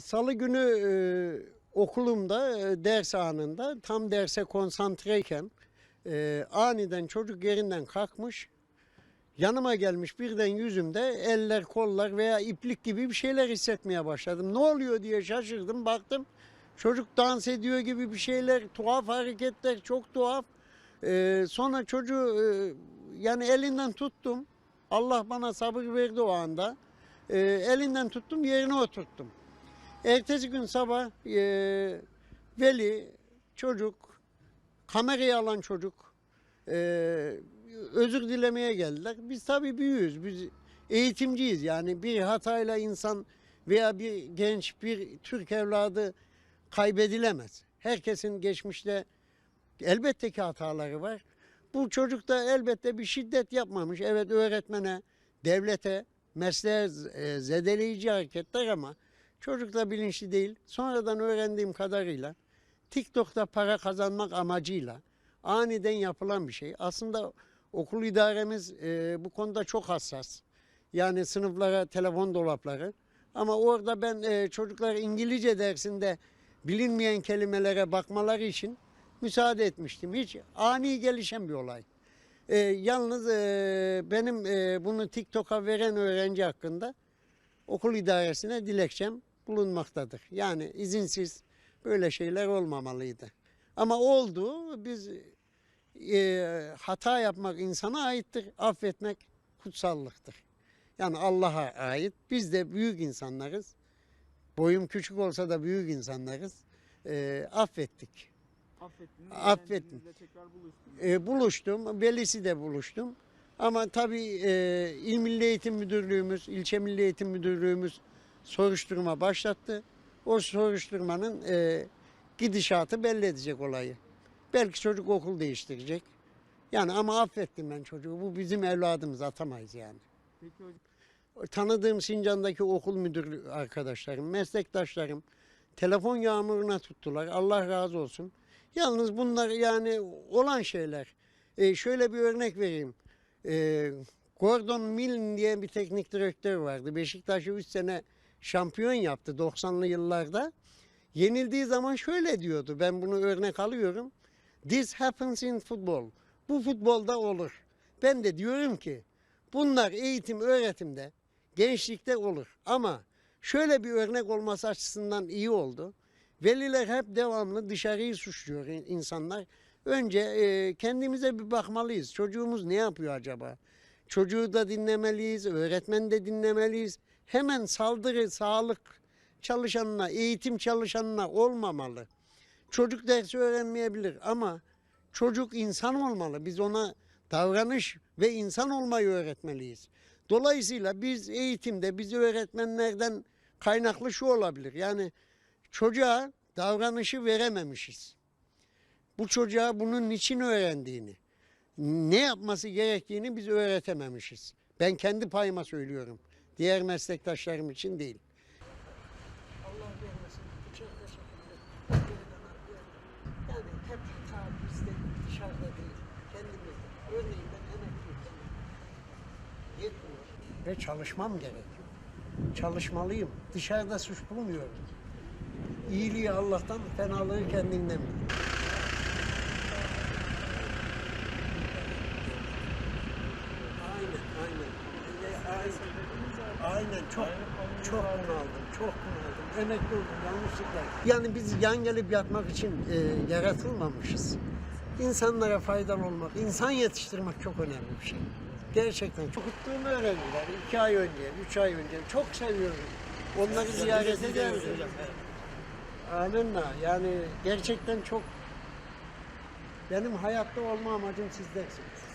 Salı günü e, okulumda e, ders anında tam derse konsantreyken e, aniden çocuk yerinden kalkmış. Yanıma gelmiş birden yüzümde eller kollar veya iplik gibi bir şeyler hissetmeye başladım. Ne oluyor diye şaşırdım baktım. Çocuk dans ediyor gibi bir şeyler tuhaf hareketler çok tuhaf. E, sonra çocuğu e, yani elinden tuttum. Allah bana sabır verdi o anda. E, elinden tuttum yerine oturttum. Ertesi gün sabah e, veli, çocuk, kamerayı alan çocuk e, özür dilemeye geldiler. Biz tabii büyüğüz, biz eğitimciyiz. Yani bir hatayla insan veya bir genç, bir Türk evladı kaybedilemez. Herkesin geçmişte elbette ki hataları var. Bu çocuk da elbette bir şiddet yapmamış. Evet öğretmene, devlete, mesleğe e, zedeleyici hareketler ama çocuk da bilinçli değil. Sonradan öğrendiğim kadarıyla TikTok'ta para kazanmak amacıyla aniden yapılan bir şey. Aslında okul idaremiz e, bu konuda çok hassas. Yani sınıflara telefon dolapları. Ama orada ben e, çocuklar İngilizce dersinde bilinmeyen kelimelere bakmaları için müsaade etmiştim. Hiç ani gelişen bir olay. E, yalnız e, benim e, bunu TikTok'a veren öğrenci hakkında okul idaresine dilekçem bulunmaktadır. Yani izinsiz böyle şeyler olmamalıydı. Ama oldu. Biz e, hata yapmak insana aittir. Affetmek kutsallıktır. Yani Allah'a ait. Biz de büyük insanlarız. Boyum küçük olsa da büyük insanlarız. E, affettik. Affettiniz. Affettim. tekrar buluştunuz. E, buluştum. Velisi de buluştum. Ama tabii e, İl Milli Eğitim Müdürlüğümüz, İlçe Milli Eğitim Müdürlüğümüz soruşturma başlattı. O soruşturmanın e, gidişatı belli edecek olayı. Belki çocuk okul değiştirecek. Yani ama affettim ben çocuğu. Bu bizim evladımız atamayız yani. Peki hocam. Tanıdığım Sincan'daki okul müdürü arkadaşlarım, meslektaşlarım telefon yağmuruna tuttular. Allah razı olsun. Yalnız bunlar yani olan şeyler. E, şöyle bir örnek vereyim. E, Gordon Milne diye bir teknik direktör vardı. Beşiktaş'ı 3 sene şampiyon yaptı 90'lı yıllarda. Yenildiği zaman şöyle diyordu. Ben bunu örnek alıyorum. This happens in football. Bu futbolda olur. Ben de diyorum ki bunlar eğitim öğretimde gençlikte olur. Ama şöyle bir örnek olması açısından iyi oldu. Veliler hep devamlı dışarıyı suçluyor in- insanlar. Önce e, kendimize bir bakmalıyız. Çocuğumuz ne yapıyor acaba? Çocuğu da dinlemeliyiz, öğretmeni de dinlemeliyiz. Hemen saldırı, sağlık çalışanına, eğitim çalışanına olmamalı. Çocuk dersi öğrenmeyebilir ama çocuk insan olmalı. Biz ona davranış ve insan olmayı öğretmeliyiz. Dolayısıyla biz eğitimde, biz öğretmenlerden kaynaklı şu olabilir. Yani çocuğa davranışı verememişiz. Bu çocuğa bunun niçin öğrendiğini, ne yapması gerektiğini biz öğretememişiz. Ben kendi payıma söylüyorum. Diğer meslektaşlarım için değil. Allah vermesin bıçakla şekilde. Yani hep hata bizde dışarıda değil. Kendimizde. Örneğin ben emekliyim. Yetmiyor. Ve çalışmam gerekiyor. Çalışmalıyım. Dışarıda suç bulmuyorum. İyiliği Allah'tan, fenalığı kendimden biliyorum. Aynen, aynen. Aynen. Çok çok bunaldım, çok bunaldım. Emekli oldum yanlışlıkla. Yani biz yan gelip yatmak için e, yaratılmamışız. İnsanlara faydalı olmak, insan yetiştirmek çok önemli bir şey. Gerçekten çok tuttuğum öğrenciler iki ay önce, üç ay önce çok seviyorum. Onları ziyarete geldim. Amenna. Yani gerçekten çok benim hayatta olma amacım sizlersiniz.